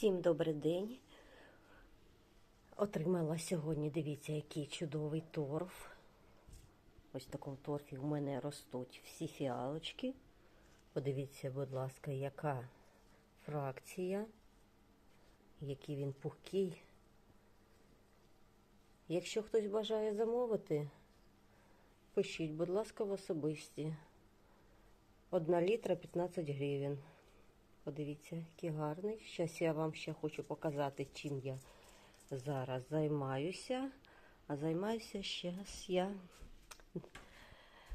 Всім добрий день. Отримала сьогодні, дивіться, який чудовий торф. Ось в такому торфі у мене ростуть всі фіалочки. Подивіться, будь ласка, яка фракція, який він пухкий. Якщо хтось бажає замовити, пишіть, будь ласка, в особисті. Одна літра 15 гривень. Подивіться, який гарний. Зараз я вам ще хочу показати, чим я зараз займаюся. А займаюся зараз я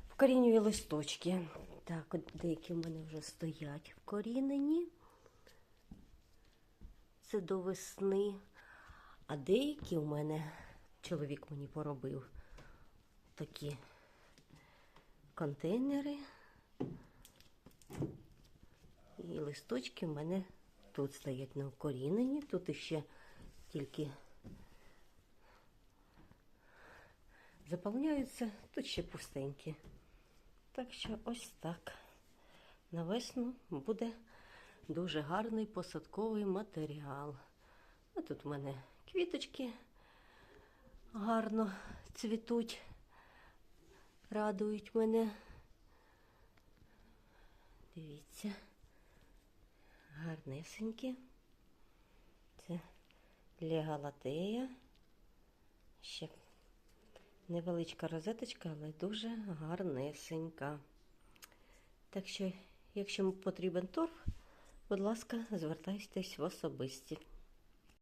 вкорінюю листочки. Так, деякі в мене вже стоять вкорінені. Це до весни. А деякі у мене чоловік мені поробив такі контейнери. Листочки в мене тут стоять на укорінені. Тут іще тільки заповняються, тут ще пустенькі. Так що ось так. На весну буде дуже гарний посадковий матеріал. А тут в мене квіточки гарно цвітуть, радують мене. Дивіться гарнесенькі. Це для галатея. Ще невеличка розеточка, але дуже гарнесенька. Так що, якщо потрібен торф, будь ласка, звертайтесь в особисті.